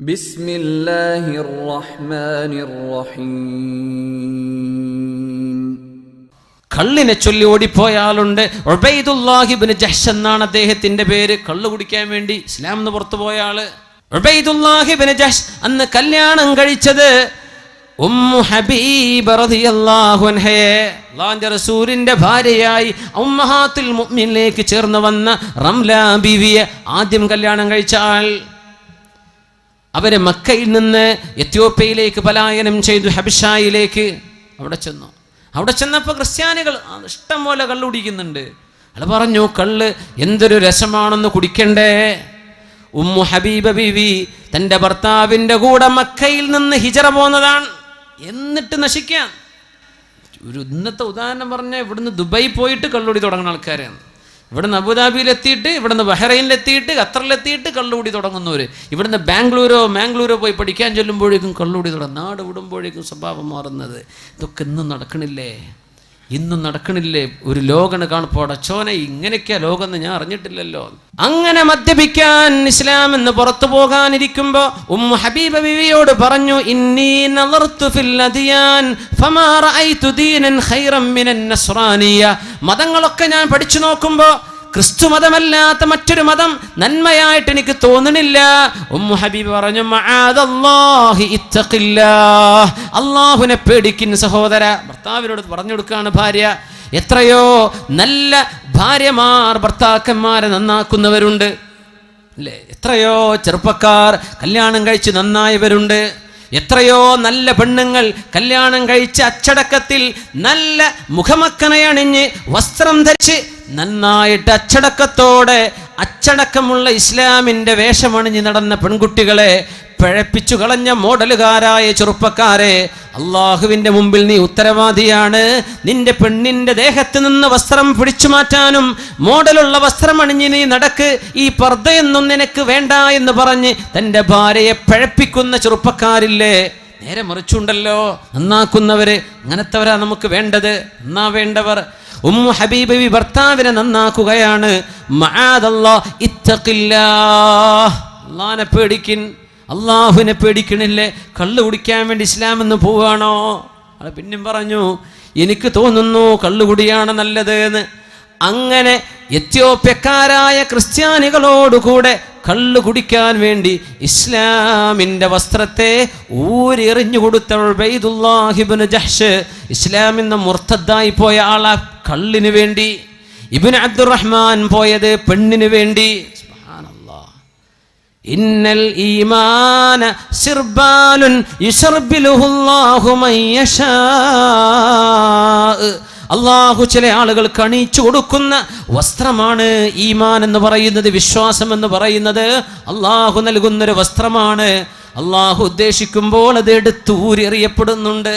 ബിസ്മില്ലാഹിർ റഹ്മാനിർ റഹീം കള്ളിനെ ചൊല്ലി ഓടിപ്പോയാളുണ്ട് ഒബൈദുല്ലാഹിബിന് ജഹ്ഷ് എന്നാണ് അദ്ദേഹത്തിന്റെ പേര്. കള്ള് കുടിക്കാൻ വേണ്ടി ഇസ്ലാം എന്ന് പുറത്തു പോയ ആൾ. ഒബൈദുല്ലാഹിബിന് ജഹ്ഷ് അന്ന് കല്യാണം കഴിച്ചത് ഉമ്മു ഹബീബ് അള്ളാഹുൻഹയെ റസൂലിന്റെ ഭാര്യയായി ഉമ്മഹാത്തുൽ മുഅ്മിനിലേക്ക് ചേർന്ന് വന്ന റംല ബീവിയെ ആദ്യം കല്യാണം കഴിച്ചാൽ അവർ മക്കയിൽ നിന്ന് എത്യോപ്യയിലേക്ക് പലായനം ചെയ്തു ഹബിഷായിലേക്ക് അവിടെ ചെന്നു. അവിടെ ചെന്നപ്പോൾ ക്രിസ്ത്യാനികൾ ഇഷ്ടം പോലെ കള്ള് കുടിക്കുന്നുണ്ട്. അയാൾ പറഞ്ഞു കള്ള് എന്തൊരു രസമാണെന്ന് കുടിക്കണ്ടേ. ഉമ്മു ഹബീബ ബിവി തന്റെ ഭർത്താവിന്റെ കൂടെ മക്കയിൽ നിന്ന് ഹിജറ പോന്നതാണ്. എന്നിട്ട് നശിക്കാൻ. ഒരു ഇന്നത്തെ ഉദാഹരണം പറഞ്ഞാൽ ഇവിടുന്ന് ദുബായി പോയിട്ട് കള്ളുടി തുടങ്ങുന്ന ആൾക്കാരാണ്. ഇവിടുന്ന് അബുദാബിയിലെത്തിയിട്ട് ഇവിടുന്ന് ബഹ്റൈനിലെത്തിയിട്ട് ഖത്തറിലെത്തിയിട്ട് കള്ളുകൂടി തുടങ്ങുന്നവർ ഇവിടുന്ന് ബാംഗ്ലൂരോ മാംഗ്ലൂരോ പോയി പഠിക്കാൻ ചെല്ലുമ്പോഴേക്കും കള്ളുകൂടി തുടങ്ങും. നാട് വിടുമ്പോഴേക്കും സ്വഭാവം മാറുന്നത്. ഇതൊക്കെ ഇന്നും നടക്കണില്ലേ? ഇന്നും നടക്കണില്ലേ? ഒരു ലോകണ് കാണുമ്പോൾ അച്ചോനെ ഇങ്ങനെയൊക്കെയാ ലോകം എന്ന് ഞാൻ അറിഞ്ഞിട്ടില്ലല്ലോ. അങ്ങനെ മദ്യപിക്കാൻ ഇസ്ലാം എന്ന് പുറത്തു പോകാനിരിക്കുമ്പോ ഉമ്മ ഹബീബ ബിവിയോട് പറഞ്ഞു മതങ്ങളൊക്കെ ഞാൻ പഠിച്ചു നോക്കുമ്പോ ക്രിസ്തു മതമല്ലാത്ത മറ്റൊരു മതം നന്മയായിട്ട് എനിക്ക് തോന്നണില്ല. ഉമ്മു ഹബീബ് പറഞ്ഞു അള്ളാഹുവിനെ പേടിക്കുന്ന സഹോദര ഭർത്താവിനോട് പറഞ്ഞു കൊടുക്കുകയാണ് ഭാര്യ. എത്രയോ നല്ല ഭാര്യമാർ ഭർത്താക്കന്മാരെ നന്നാക്കുന്നവരുണ്ട്. അല്ലേ? എത്രയോ ചെറുപ്പക്കാർ കല്യാണം കഴിച്ച് നന്നായവരുണ്ട്. എത്രയോ നല്ല പെണ്ണുങ്ങൾ കല്യാണം കഴിച്ച് അച്ചടക്കത്തിൽ നല്ല മുഖമക്കനെ അണിഞ്ഞ് വസ്ത്രം ധരിച്ച് നന്നായിട്ട് അച്ചടക്കത്തോടെ അച്ചടക്കമുള്ള ഇസ്ലാമിന്റെ വേഷമണിഞ്ഞ് നടന്ന പെൺകുട്ടികളെ പിഴപ്പിച്ചു കളഞ്ഞ മോഡലുകാരായ ചെറുപ്പക്കാരെ അള്ളാഹുവിന്റെ മുമ്പിൽ നീ ഉത്തരവാദിയാണ്. നിന്റെ പെണ്ണിന്റെ ദേഹത്ത് നിന്ന് വസ്ത്രം പിടിച്ചു മാറ്റാനും മോഡലുള്ള വസ്ത്രം അണിഞ്ഞ് നീ നടക്ക് ഈ പർദ്ദയൊന്നും നിനക്ക് വേണ്ട എന്ന് പറഞ്ഞ് തന്റെ ഭാര്യയെ പിഴപ്പിക്കുന്ന ചെറുപ്പക്കാരില്ലേ? നേരെ മറിച്ചുണ്ടല്ലോ നന്നാക്കുന്നവര് അങ്ങനത്തെവരാ നമുക്ക് വേണ്ടത്. നന്നാ വേണ്ടവർ. ഉമ്മു ഹബീബി ഭർത്താവിനെ നന്നാക്കുകയാണ്. പേടിക്കിൻ. അള്ളാഹുവിനെ പേടിക്കണില്ലേ? കള്ള് കുടിക്കാൻ വേണ്ടി ഇസ്ലാം എന്ന് പോവുകയാണോ? അത് പിന്നെയും പറഞ്ഞു എനിക്ക് തോന്നുന്നു കള്ളുകുടിയാണ് നല്ലത് എന്ന് അങ്ങനെ എത്യോപ്യക്കാരായ ക്രിസ്ത്യാനികളോടുകൂടെ കള്ളു കുടിക്കാൻ വേണ്ടി ഇസ്ലാമിന്റെ വസ്ത്രത്തെ ഊരെറിഞ്ഞു കൊടുത്ത ഉബൈദുല്ലാഹിബ്നു ജഹ്ഷ് ഇസ്ലാമിന്ന് മുർത്തദ്ദായി പോയ ആളാ കള്ളിന് വേണ്ടി. ഇബിൻ അബ്ദുറഹ്മാൻ പോയത് പെണ്ണിന് വേണ്ടി. ഇന്നൽ ഈമാന സിർബാലുൻ അള്ളാഹു ചില ആളുകൾ കണിച്ചു കൊടുക്കുന്ന വസ്ത്രമാണ് ഈമാൻ എന്ന് പറയുന്നത് വിശ്വാസം എന്ന് പറയുന്നത്. അള്ളാഹു നൽകുന്നൊരു വസ്ത്രമാണ്. അള്ളാഹു ഉദ്ദേശിക്കുമ്പോൾ അത് എടുത്ത് ഊരെറിയപ്പെടുന്നുണ്ട്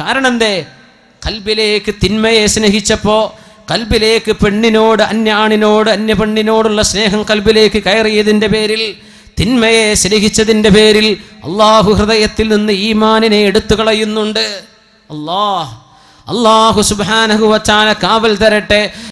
കാരണം എന്തേ കൽബിലേക്ക് തിന്മയെ സ്നേഹിച്ചപ്പോ കൽബിലേക്ക് പെണ്ണിനോട് അന്യാണിനോട് അന്യ പെണ്ണിനോടുള്ള സ്നേഹം കൽബിലേക്ക് കയറിയതിന്റെ പേരിൽ തിന്മയെ സ്നേഹിച്ചതിന്റെ പേരിൽ അള്ളാഹു ഹൃദയത്തിൽ നിന്ന് ഈമാനിനെ എടുത്തു കളയുന്നുണ്ട്. അള്ളാഹ് അള്ളാഹു സുബാനഹു വച്ചാല കാവൽ തരട്ടെ.